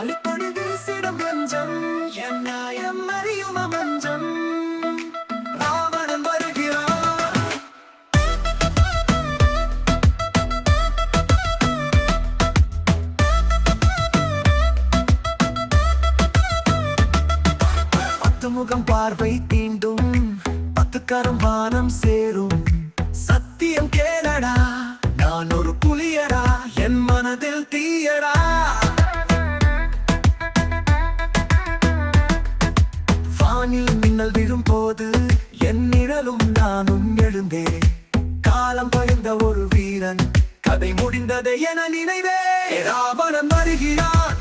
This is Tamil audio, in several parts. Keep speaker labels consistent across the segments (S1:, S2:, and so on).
S1: அழிப்பொடி வீசிடும் மஞ்சம் என் நியாயம் அறியும் மஞ்சம் ராவணன் வருகிறான். பத்து முகம் பார்வை தீண்டும். பத்து வானம் சேரும். சத்தியம் கேளடா. நான் ஒரு புலியடா. என் மனதில் தீயடா. வானில் மின்னல் விழும் போது என் நிழலும் நானும் எழுந்தே காலம் பகிர்ந்த ஒரு வீரன் கதை முடிந்ததை என நினைவே ராவணன் வருகிறான்.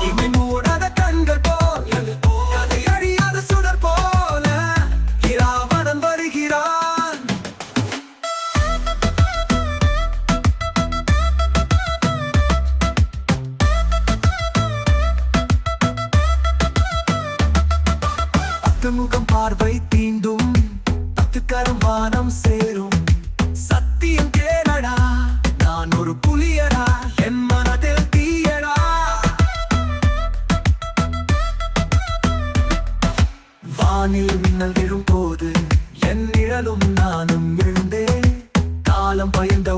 S1: இமை மூடாத கண்கள் போ பத்து முகம் பார்வை தீண்டும். பத்து கரம் வானம் சேரும். சத்தியம் கேளடா நான் ஒரு புலியடா என் மனதில் தீயடா. வானில் மின்னல் விழும் போது என் நிழலும் நானும் விழுந்தேன் காலம் பயந்த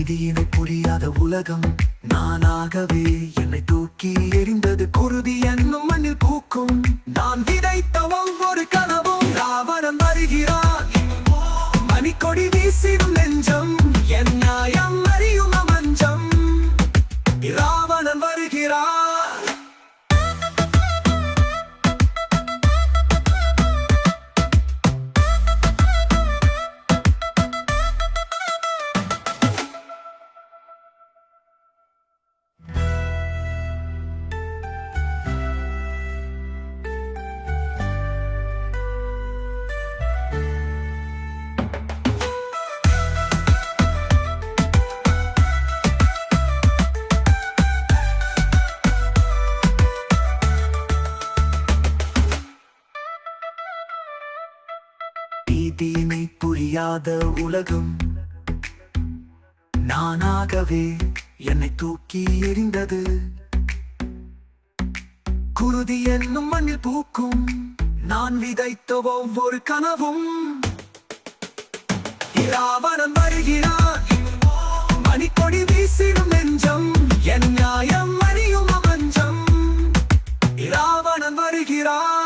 S1: நிதியினை புரியாத உலகம் நானாகவே என்னை தூக்கி எரிந்தது குருதி என்னும் மண்ணில் பூக்கும். நான் விதைத்த ஒவ்வொரு கனவும் ராவணன் வருகிறான். செய்தியினை புரியாத உலகம். நானாகவே என்னை தூக்கி எறிந்தது. குருதி என்னும் மண்ணில் பூக்கும். நான் விதைத்த ஒவ்வொரு கனவும். இராவணன் வருகிறான் மணிக்கொடி வீசிடும் நெஞ்சம். என் நியாயம் அறியும் அமஞ்சம். இராவணன் வருகிறான்